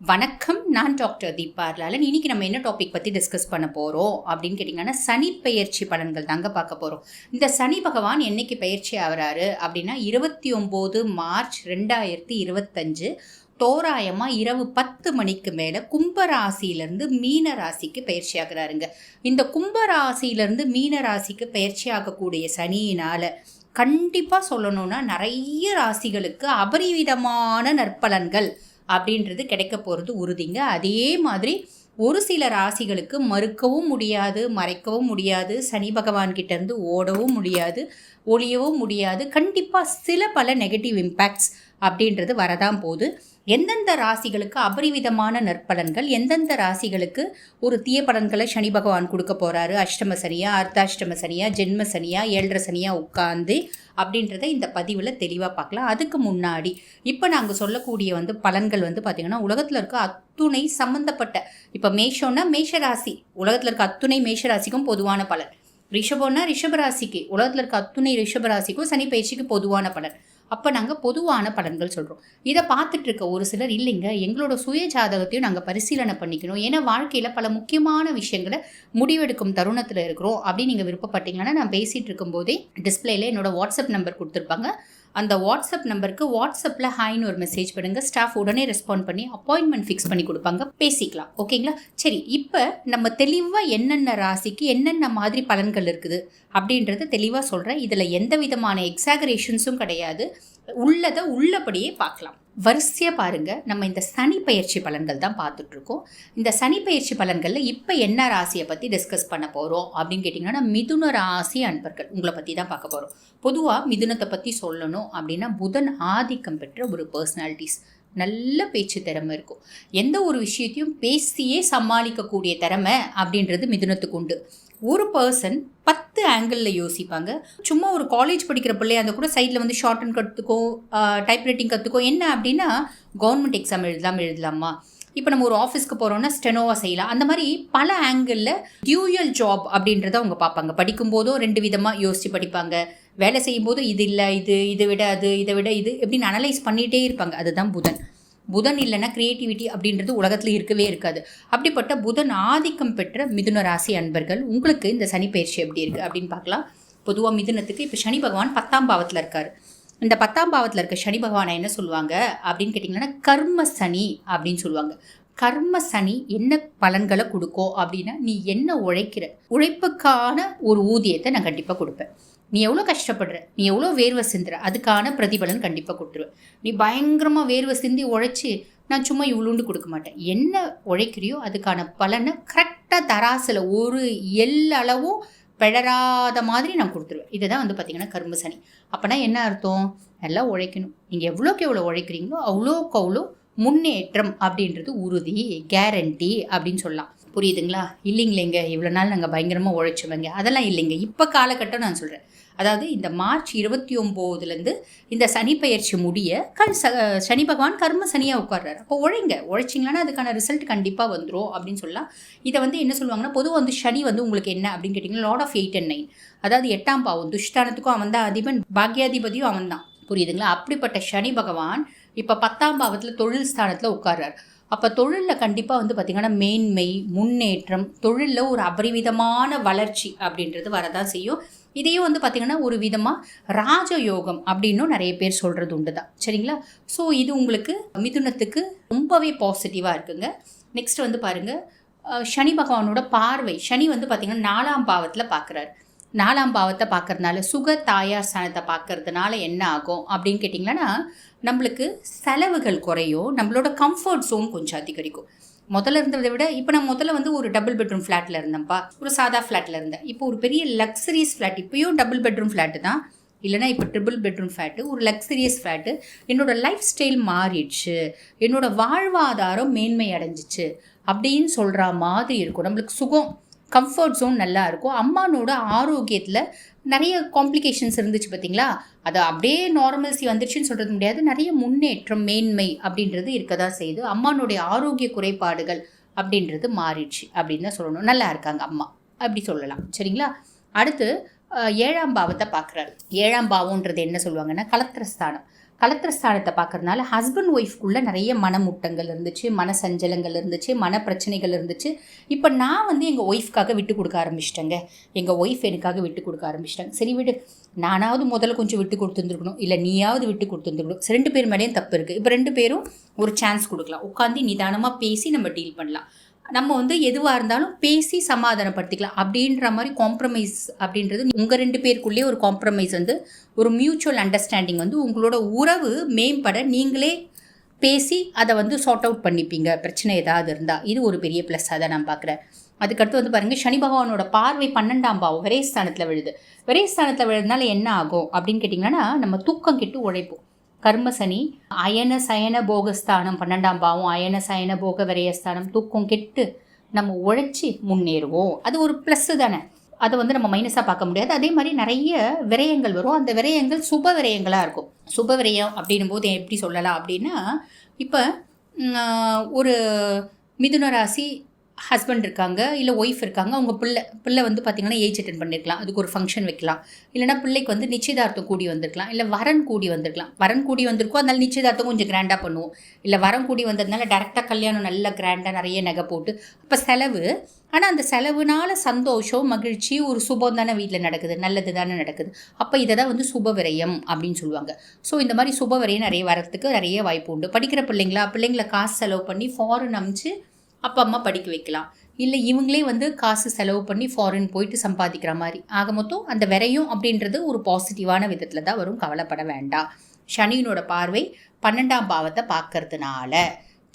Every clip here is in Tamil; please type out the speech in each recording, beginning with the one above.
வணக்கம் நான் டாக்டர் தீபார்லாலன் லாலன் இன்னைக்கு நம்ம என்ன டாபிக் பற்றி டிஸ்கஸ் பண்ண போகிறோம் அப்படின்னு கேட்டிங்கன்னா சனி பெயர்ச்சி பலன்கள் தாங்க பார்க்க போகிறோம் இந்த சனி பகவான் என்னைக்கு பயிற்சி ஆகிறாரு அப்படின்னா இருபத்தி ஒம்பது மார்ச் ரெண்டாயிரத்தி இருபத்தஞ்சு தோராயமாக இரவு பத்து மணிக்கு மேலே கும்பராசியிலேருந்து மீன ராசிக்கு பயிற்சி ஆகிறாருங்க. இந்த கும்பராசியிலேருந்து மீன ராசிக்கு பயிற்சி ஆகக்கூடிய சனியினால் கண்டிப்பாக சொல்லணும்னா நிறைய ராசிகளுக்கு அபரிவிதமான நற்பலன்கள் அப்படின்றது கிடைக்க போகிறது உறுதிங்க. அதே மாதிரி ஒரு சில ராசிகளுக்கு மறுக்கவும் முடியாது மறைக்கவும் முடியாது சனி பகவான்கிட்டேருந்து ஓடவும் முடியாது ஒழியவும் முடியாது. கண்டிப்பாக சில பல நெகட்டிவ் இம்பேக்ட்ஸ் அப்படின்றது வரதான் போகுது. எந்தெந்த ராசிகளுக்கு அபரிவிதமான நற்பலன்கள் எந்தெந்த ராசிகளுக்கு ஒரு தீய பலன்களை சனி பகவான் கொடுக்க போகிறாரு அஷ்டம சனியா அர்த்தாஷ்டம சனியா ஜென்ம சனியா ஏழரை சனியா உட்காந்து அப்படின்றத இந்த பதிவில் தெளிவாக பார்க்கலாம். அதுக்கு முன்னாடி இப்போ நாங்கள் சொல்லக்கூடிய வந்து பலன்கள் வந்து பார்த்திங்கன்னா உலகத்தில் இருக்க அத்துணை சம்மந்தப்பட்ட இப்போ மேஷோன்னா மேஷராசி உலகத்தில் இருக்க அத்துணை மேஷராசிக்கும் பொதுவான பலன். ரிஷபம்னா ரிஷபராசிக்கு உலகத்தில் இருக்க அத்துணை ரிஷபராசிக்கும் சனி பயிற்சிக்கு பொதுவான பலன். அப்போ நாங்கள் பொதுவான பலன்கள் சொல்கிறோம் இதை பார்த்துட்டு இருக்க ஒரு சிலர் இல்லைங்க எங்களோட சுய ஜாதகத்தையும் நாங்கள் பரிசீலனை பண்ணிக்கணும். ஏன்னா வாழ்க்கையில் பல முக்கியமான விஷயங்களை முடிவெடுக்கும் தருணத்தில் இருக்கிறோம் அப்படின்னு நீங்கள் விருப்பப்பட்டீங்கன்னா நான் பேசிகிட்டு இருக்கும்போதே டிஸ்பிளேல என்னோட வாட்ஸ்அப் நம்பர் கொடுத்துருப்பாங்க. அந்த வாட்ஸ்அப் நம்பருக்கு வாட்ஸ்அப்பில் ஹாய்னு ஒரு மெசேஜ் பண்ணுங்க. ஸ்டாஃப் உடனே ரெஸ்பாண்ட் பண்ணி அப்பாயின்மெண்ட் ஃபிக்ஸ் பண்ணி கொடுப்பாங்க. பேசிக்கலாம். ஓகேங்களா சரி இப்போ நம்ம தெளிவாக என்னென்ன ராசிக்கு என்னென்ன மாதிரி பலன்கள் இருக்குது அப்படின்றத தெளிவாக சொல்கிறேன் இதில் எந்த விதமான எக்ஸாகரேஷன்ஸும் கிடையாது. உள்ளதை உள்ளபடியே பார்க்கலாம். வரிசையாக பாருங்கள் நம்ம இந்த சனி பயிற்சி பலன்கள் தான் பார்த்துட்ருக்கோம். இந்த சனி பயிற்சி பலன்களில் இப்போ என்ன ராசியை பற்றி டிஸ்கஸ் பண்ண போகிறோம் அப்படின்னு கேட்டிங்கன்னா மிதுன ராசி அன்பர்கள் உங்களை பற்றி தான் பார்க்க போகிறோம் பொதுவாக மிதுனத்தை பற்றி சொல்லணும் அப்படின்னா புதன் ஆதிக்கம் பெற்ற ஒரு பர்சனாலிட்டிஸ் நல்ல பேச்சு திறமை இருக்கும். எந்த ஒரு விஷயத்தையும் பேசியே சமாளிக்கக்கூடிய திறமை அப்படின்றது மிதுனத்துக்கு உண்டு. ஒரு பர்சன் பத்து ஆங்கிளில் யோசிப்பாங்க. சும்மா ஒரு காலேஜ் படிக்கிற பிள்ளையாக அந்த கூட சைடில் வந்து ஷார்ட் அண்ட் கற்றுக்கோ டைப் ரைட்டிங் கற்றுக்கோ என்ன அப்படின்னா கவர்மெண்ட் எக்ஸாம் எழுதலாம் எழுதலாமா? இப்போ நம்ம ஒரு ஆஃபீஸ்க்கு போகிறோம்னா ஸ்டெனோவா செய்யலாம். அந்த மாதிரி பல ஆங்கிளில் டியூயல் ஜாப் அப்படின்றத அவங்க பார்ப்பாங்க. படிக்கும்போதும் ரெண்டு விதமாக யோசித்து படிப்பாங்க. வேலை செய்யும்போது இது இல்லை இது இதை விட அது இதை விட இது எப்படின்னு அனலைஸ் பண்ணிகிட்டே இருப்பாங்க. அதுதான் புதன். புதன் இல்லைன்னா கிரியேட்டிவிட்டி அப்படின்றது உலகத்தில் இருக்கவே இருக்காது. அப்படிப்பட்ட புதன் ஆதிக்கம் பெற்ற மிதுன ராசி அன்பர்கள் உங்களுக்கு இந்த சனி பயிற்சி எப்படி இருக்குது அப்படின்னு பார்க்கலாம். பொதுவாக மிதுனத்துக்கு இப்போ சனி பகவான் பத்தாம் பாவத்தில் இருக்கார். இந்த பத்தாம் பாவத்தில் இருக்க சனி பகவானை என்ன சொல்லுவாங்க அப்படின்னு கேட்டிங்கன்னா கர்ம சனி அப்படின்னு சொல்லுவாங்க. கர்ம சனி என்ன பலன்களை கொடுக்கும் அப்படின்னா நீ என்ன உழைக்கிற? உழைப்புக்கான ஒரு ஊதியத்தை நான் கண்டிப்பாக கொடுப்பேன். நீ எவ்வளோ கஷ்டப்படுற? நீ எவ்வளோ வேர்வை சிந்துற? அதுக்கான பிரதிபலன் கண்டிப்பாக கொடுத்துருவேன் நீ பயங்கரமாக வேர்வை சிந்தி உழைச்சி நான் சும்மா இவ்வளோண்டு கொடுக்க மாட்டேன். என்ன உழைக்கிறியோ அதுக்கான பலனை கரெக்டாக தராசில் ஒரு எல்லளவும் பிழறாத மாதிரி நான் கொடுத்துருவேன். இதை தான் வந்து பார்த்திங்கன்னா கரும்பு சனி. அப்போனா என்ன அர்த்தம்? நல்லா உழைக்கணும். நீங்கள் எவ்வளோக்கு எவ்வளோ உழைக்கிறீங்களோ அவ்வளோக்கு அவ்வளோ முன்னேற்றம் அப்படின்றது உறுதி கேரண்டி அப்படின்னு சொல்லலாம். புரியுதுங்களா? இல்லைங்களேங்க இவ்வளோ நாள் நாங்கள் பயங்கரமாக உழைச்சவங்க. அதெல்லாம் இல்லைங்க. இப்போ காலகட்டம் நான் சொல்கிறேன் அதாவது இந்த மார்ச் இருபத்தி ஒம்போதுலேருந்து இந்த சனி பயிற்சி முடிய கண் ச சனி பகவான் கர்ம சனியாக உட்கார்றாரு. அப்போ உழைங்க. உழைச்சிங்களான்னா அதுக்கான ரிசல்ட் கண்டிப்பாக வந்துடும் அப்படின்னு சொல்லலாம். இதை வந்து என்ன சொல்லுவாங்கன்னா பொதுவாக வந்து சனி வந்து உங்களுக்கு என்ன அப்படின்னு கேட்டிங்கன்னா lord of eight and nine அதாவது எட்டாம் பாவம். துஷ்டானத்துக்கும் அவன் தான் அதிபன் பாக்யாதிபதியும் அவன் தான். புரியுதுங்களா? அப்படிப்பட்ட சனி பகவான் இப்போ பத்தாம் பாவத்தில் தொழில் ஸ்தானத்தில் உட்கார்றார். அப்போ தொழிலில் கண்டிப்பாக வந்து பார்த்திங்கன்னா மேன்மை முன்னேற்றம் தொழிலில் ஒரு அபரிவிதமான வளர்ச்சி அப்படின்றது வரதான் செய்யும். இதையும் வந்து பார்த்திங்கன்னா ஒரு விதமாக ராஜயோகம் அப்படின்னும் நிறைய பேர் சொல்கிறது உண்டு தான். சரிங்களா? ஸோ இது உங்களுக்கு மிதுனத்துக்கு ரொம்பவே பாசிட்டிவாக இருக்குங்க. நெக்ஸ்ட் வந்து பாருங்கள் சனி பகவானோட பார்வை. சனி வந்து பார்த்திங்கன்னா நாலாம் பாவத்தில் பார்க்குறாரு நாலாம் பாவத்தை பார்க்கறதுனால சுக தாயார் ஸ்தானத்தை பார்க்கறதுனால என்ன ஆகும் அப்படின்னு கேட்டிங்கன்னா நம்மளுக்கு செலவுகள் குறையும் நம்மளோட கம்ஃபர்ட் ஜோன் கொஞ்சம் அதிகரிக்கும். முதல்ல இருந்ததை விட இப்போ நான் முதல்ல வந்து ஒரு டபுள் பெட்ரூம் ஃப்ளாட்டில் இருந்தேன்ப்பா. ஒரு சாதா ஃப்ளாட்டில் இருந்தேன். இப்போ ஒரு பெரிய லக்ஸரியஸ் ஃப்ளாட் இப்போயும் டபுள் பெட்ரூம் ஃப்ளாட்டு தான். இல்லைனா இப்போ ட்ரிபிள் பெட்ரூம் ஃப்ளாட்டு ஒரு லக்ஸரியஸ் ஃப்ளாட்டு என்னோடய லைஃப் ஸ்டைல் மாறிடுச்சு. என்னோடய வாழ்வாதாரம் மேன்மை அடைஞ்சிச்சு. அப்படின்னு சொல்கிற மாதிரி இருக்கும். நம்மளுக்கு சுகம் கம்ஃபர்ட் ஜோன் நல்லா இருக்கும். அம்மானோட ஆரோக்கியத்தில் நிறைய காம்ப்ளிகேஷன்ஸ் இருந்துச்சு பார்த்தீங்களா அது அப்படியே நார்மல்சி வந்துருச்சுன்னு சொல்கிறது முடியாது. நிறைய முன்னேற்றம் மேன்மை அப்படின்றது இருக்க தான் செய்யுது. அம்மானுடைய ஆரோக்கிய குறைபாடுகள் அப்படின்றது மாறிடுச்சு அப்படின்னு தான் சொல்லணும். நல்லா இருக்காங்க அம்மா. அப்படி சொல்லலாம். சரிங்களா? அடுத்து ஏழாம் பாவத்தை பார்க்குறாரு. ஏழாம் பாவம்ன்றது என்ன சொல்லுவாங்கன்னா கலத்திரஸ்தானம். கலத்திர ஸ்தானத்தை பார்க்கறதுனால ஹஸ்பண்ட் ஒய்ஃப்குள்ளே நிறைய மனமுட்டங்கள் இருந்துச்சு மன சஞ்சலங்கள் இருந்துச்சு மன பிரச்சனைகள் இருந்துச்சு. இப்போ நான் வந்து எங்கள் ஒய்ஃப்காக விட்டு கொடுக்க ஆரம்பிச்சிட்டேங்க. எங்கள் ஒய்ஃப் எனக்காக விட்டு கொடுக்க ஆரம்பிச்சிட்டாங்க. சரி விடு நானாவது முதல்ல கொஞ்சம் விட்டு கொடுத்துருந்துருக்கணும். இல்லை நீயாவது விட்டு கொடுத்துருந்துருக்கணும். ரெண்டு பேர் மேலேயும் தப்பு இருக்குது இப்போ ரெண்டு பேரும் ஒரு சான்ஸ் கொடுக்கலாம். உட்காந்து நிதானமாக பேசி நம்ம டீல் பண்ணலாம். நம்ம வந்து எதுவாக இருந்தாலும் பேசி சமாதானப்படுத்திக்கலாம். அப்படின்ற மாதிரி காம்ப்ரமைஸ் அப்படின்றது உங்கள் ரெண்டு பேருக்குள்ளேயே ஒரு காம்ப்ரமைஸ் வந்து ஒரு மியூச்சுவல் அண்டர்ஸ்டாண்டிங் வந்து உங்களோட உறவு மேம்பட நீங்களே பேசி அதை வந்து சார்ட் அவுட் பண்ணிப்பீங்க. பிரச்சனை ஏதாவது இருந்தால் இது ஒரு பெரிய ப்ளஸ்ஸாக தான் நான் பார்க்குறேன். அதுக்கடுத்து வந்து பாருங்கள் சனி பகவானோட பார்வை பன்னெண்டாம் பாவம் விரைஸ்தானத்தில் விழுது. விரைஸ்தானத்தில் விழுதுனால என்ன ஆகும் அப்படின்னு கேட்டிங்கன்னா நம்ம தூக்கம் கெட்டு உழைப்போம். கர்மசனி அயன சயன போகஸ்தானம் பன்னெண்டாம் பாவம் அயன சயன போக விரயஸ்தானம் தூக்கம் கெட்டு நம்ம உழைச்சி முன்னேறுவோம். அது ஒரு ப்ளஸ்ஸு தானே. அதை வந்து நம்ம மைனஸாக பார்க்க முடியாது. அதே மாதிரி நிறைய விரயங்கள் வரும். அந்த விரயங்கள் சுப விரயங்களாக இருக்கும். சுப விரயம் அப்படின்னும் போது எப்படி சொல்லலாம் அப்படின்னா இப்போ ஒரு மிதுன ராசி ஹஸ்பண்ட் இருக்காங்க இல்லை ஒய்ஃப் இருக்காங்க அவங்க பிள்ளை பிள்ளை வந்து பார்த்திங்கன்னா ஏஜ் அட்டன் பண்ணியிருக்கலாம் அதுக்கு ஒரு ஃபங்க்ஷன் வைக்கலாம். இல்லைனா பிள்ளைக்கு வந்து நிச்சயதார்த்தம் கூடி வந்திருக்கலாம். இல்லை வரன் கூடி வந்திருக்கலாம். வரன் கூடி வந்திருக்கோ அதனால நிச்சயதார்த்தம் கொஞ்சம் கிராண்டாக பண்ணுவோம். இல்லை வரம் கூடி வந்ததுனால டேரெக்டாக கல்யாணம் நல்லா கிராண்டாக நிறைய நகை போட்டு அப்போ செலவு. ஆனால் அந்த செலவுனால சந்தோஷம் மகிழ்ச்சி ஒரு சுபம் தானே வீட்டில் நடக்குது நல்லது தானே நடக்குது. அப்போ இதை தான் வந்து சுப விரயம் அப்படின்னு சொல்லுவாங்க. ஸோ இந்த மாதிரி சுப விரயம் நிறைய வரத்துக்கு நிறைய வாய்ப்பு உண்டு. படிக்கிற பிள்ளைங்களா பிள்ளைங்களை காசு செலவு பண்ணி ஃபாரின் அமிச்சு அப்பா அம்மா படிக்க வைக்கலாம். இல்லை இவங்களே வந்து காசு செலவு பண்ணி ஃபாரின் போயிட்டு சம்பாதிக்கிற மாதிரி. ஆக மொத்தம் அந்த விரையும் அப்படின்றது ஒரு பாசிட்டிவான விதத்தில் தான் வரும். கவலைப்பட வேண்டாம். சனியினோட பார்வை பன்னெண்டாம் பாவத்தை பார்க்கறதுனால.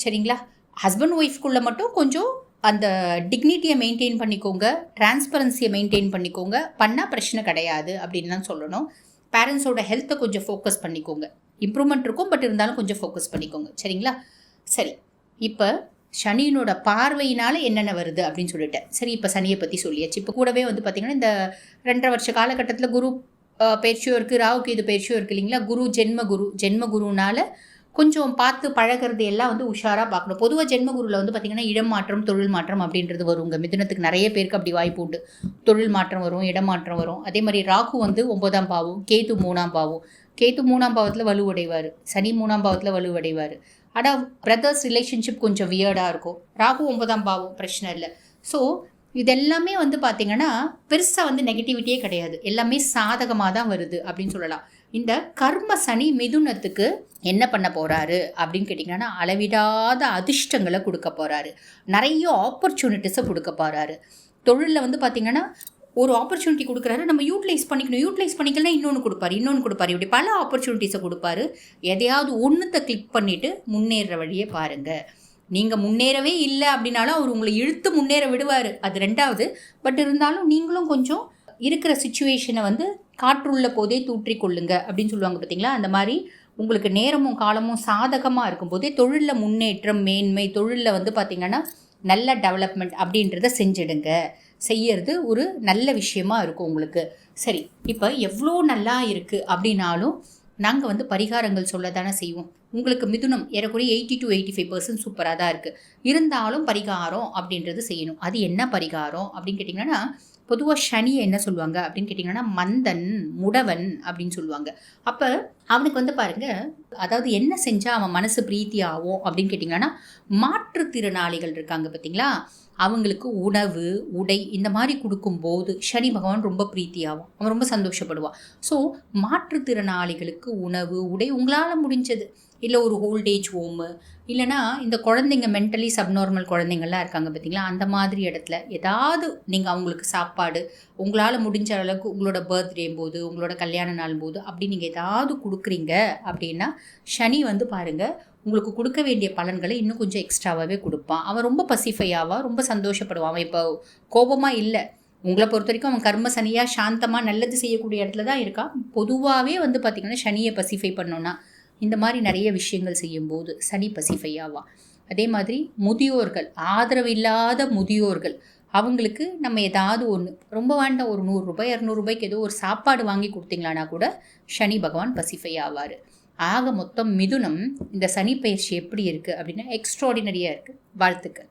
சரிங்களா? ஹஸ்பண்ட் ஒய்ஃப்குள்ளே மட்டும் கொஞ்சம் அந்த டிக்னிட்டியை மெயின்டைன் பண்ணிக்கோங்க. டிரான்ஸ்பரன்சியை மெயின்டைன் பண்ணிக்கோங்க. பண்ணால் பிரச்சனை கிடையாது அப்படின்னு தான் சொல்லணும். பேரண்ட்ஸோட ஹெல்த்தை கொஞ்சம் ஃபோக்கஸ் பண்ணிக்கோங்க. இம்ப்ரூவ்மெண்ட் இருக்கும் பட் இருந்தாலும் கொஞ்சம் ஃபோக்கஸ் பண்ணிக்கோங்க. சரிங்களா? சரி. இப்போ சனியினோட பார்வையினால் என்னென்ன வருது அப்படின்னு சொல்லிட்டேன். சரி இப்போ சனியை பற்றி சொல்லியாச்சு. இப்போ கூடவே வந்து பார்த்திங்கன்னா இந்த ரெண்டரை வருஷ காலகட்டத்தில் குரு பயிற்சியும் இருக்குது ராவுக்கு இது பயிற்சியும் இருக்குது இல்லைங்களா? குரு ஜென்ம குரு ஜென்ம குருனால கொஞ்சம் பார்த்து பழகிறது எல்லாம் வந்து உஷாராக பார்க்கணும். பொதுவாக ஜென்மகுருவில் வந்து பார்த்திங்கன்னா இடம் மாற்றம் தொழில் மாற்றம் அப்படின்றது வருங்க மிதுனத்துக்கு நிறைய பேருக்கு அப்படி வாய்ப்பு உண்டு. தொழில் மாற்றம் வரும் இடமாற்றம் வரும். அதே மாதிரி ராகு வந்து ஒன்பதாம் பாவம் கேத்து மூணாம் பாவம். கேத்து மூணாம் பாவத்தில் வலுவடைவார். சனி மூணாம் பாவத்தில் வலுவடைவார். ஆனால் பிரதர்ஸ் ரிலேஷன்ஷிப் கொஞ்சம் வியர்டாக இருக்கும். ராகு ஒன்பதாம் பாவம் பிரச்சனை இல்லை. ஸோ இதெல்லாமே வந்து பார்த்திங்கன்னா பெருசாக வந்து நெகட்டிவிட்டியே கிடையாது. எல்லாமே சாதகமாக தான் வருது அப்படின்னு சொல்லலாம். இந்த கர்ம சனி மிதுனத்துக்கு என்ன பண்ண போகிறாரு அப்படின்னு கேட்டிங்கன்னா அளவிடாத அதிர்ஷ்டங்களை கொடுக்க போகிறாரு நிறைய ஆப்பர்ச்சுனிட்டிஸை கொடுக்க போகிறாரு தொழிலில் வந்து பார்த்திங்கன்னா ஒரு ஆப்பர்ச்சுனிட்டி கொடுக்குறாரு நம்ம யூட்டிலைஸ் பண்ணிக்கணும். யூட்டிலைஸ் பண்ணிக்கலாம் இன்னொன்று கொடுப்பாரு இன்னொன்று கொடுப்பாரு. இப்படி பல ஆப்பர்ச்சுனிட்டிஸை கொடுப்பாரு. எதையாவது ஒன்றுத்தை கிளிக் பண்ணிவிட்டு முன்னேற வழியே பாருங்கள் நீங்கள் முன்னேறவே இல்லை அப்படின்னாலும் அவர் உங்களை இழுத்து முன்னேற விடுவார். அது ரெண்டாவது. பட் இருந்தாலும் நீங்களும் கொஞ்சம் இருக்கிற சுச்சுவேஷனை வந்து காற்றுள்ள போதே தூற்றி கொள்ளுங்க அப்படின்னு சொல்லுவாங்க பார்த்தீங்களா அந்த மாதிரி உங்களுக்கு நேரமும் காலமும் சாதகமாக இருக்கும்போதே தொழிலில் முன்னேற்றம் மேன்மை தொழிலில் வந்து பார்த்திங்கன்னா நல்ல டெவலப்மெண்ட் அப்படின்றத செஞ்சிடுங்க. செய்யறது ஒரு நல்ல விஷயமா இருக்கும் உங்களுக்கு. சரி இப்போ எவ்வளோ நல்லா இருக்குது அப்படின்னாலும் நாங்கள் வந்து பரிகாரங்கள் சொல்ல தானே செய்வோம். உங்களுக்கு மிதுனம் ஏறக்குறைய eighty two eighty five percent சூப்பராக தான் இருக்குது இருந்தாலும் பரிகாரம் அப்படின்றது செய்யணும். அது என்ன பரிகாரம் அப்படின்னு கேட்டிங்கன்னா பொதுவாக சனியை என்ன சொல்லுவாங்க அப்படின்னு கேட்டிங்கன்னா மந்தன் முடவன் அப்படின்னு சொல்லுவாங்க. அப்போ அவனுக்கு வந்து பாருங்கள் அதாவது என்ன செஞ்சால் அவன் மனசு பிரீத்தி ஆகும் அப்படின்னு கேட்டிங்கன்னா மாற்றுத்திறனாளிகள் இருக்காங்க பார்த்தீங்களா அவங்களுக்கு உணவு உடை இந்த மாதிரி கொடுக்கும்போது சனி பகவான் ரொம்ப பிரீத்தியாகும். அவன் ரொம்ப சந்தோஷப்படுவான். ஸோ மாற்றுத்திறனாளிகளுக்கு உணவு உடை உங்களால் முடிஞ்சது. இல்லை ஒரு ஓல்டேஜ் ஹோமு இல்லைனா இந்த குழந்தைங்க மென்டலி சப்நார்மல் குழந்தைங்கள்லாம் இருக்காங்க பார்த்தீங்களா அந்த மாதிரி இடத்துல ஏதாவது நீங்கள் அவங்களுக்கு சாப்பாடு உங்களால் முடிஞ்ச அளவுக்கு உங்களோட பர்த்டே போது உங்களோட கல்யாண நாள் போது அப்படி நீங்கள் ஏதாவது கொடுக்குறீங்க அப்படின்னா சனி வந்து பாருங்கள் உங்களுக்கு கொடுக்க வேண்டிய பலன்களை இன்னும் கொஞ்சம் எக்ஸ்ட்ராவாகவே கொடுப்பான். அவன் ரொம்ப பசிஃபை ஆவான் ரொம்ப சந்தோஷப்படுவான். அவன் இப்போ கோபமாக இல்லை. உங்களை பொறுத்த வரைக்கும் அவன் கர்ம சனியாக சாந்தமாக நல்லது செய்யக்கூடிய இடத்துல தான் இருக்கான். பொதுவாகவே வந்து பார்த்திங்கன்னா சனியை பசிஃபை பண்ணோன்னா இந்த மாதிரி நிறைய விஷயங்கள் செய்யும்போது சனி பசிஃபையாவா அதே மாதிரி முதியோர்கள் ஆதரவு இல்லாத முதியோர்கள் அவங்களுக்கு நம்ம ஏதாவது ஒன்று ரொம்ப வேண்டாம் ஒரு நூறுரூபாய் இரநூறுபாய்க்கு ஏதோ ஒரு சாப்பாடு வாங்கி கொடுத்தீங்களானா கூட சனி பகவான் பசிஃபை ஆவார் ஆக மொத்தம் மிதுனம் இந்த சனி பயிற்சி எப்படி இருக்குது அப்படின்னா எக்ஸ்ட்ராடினரியாக இருக்குது வாழ்த்துக்கள்.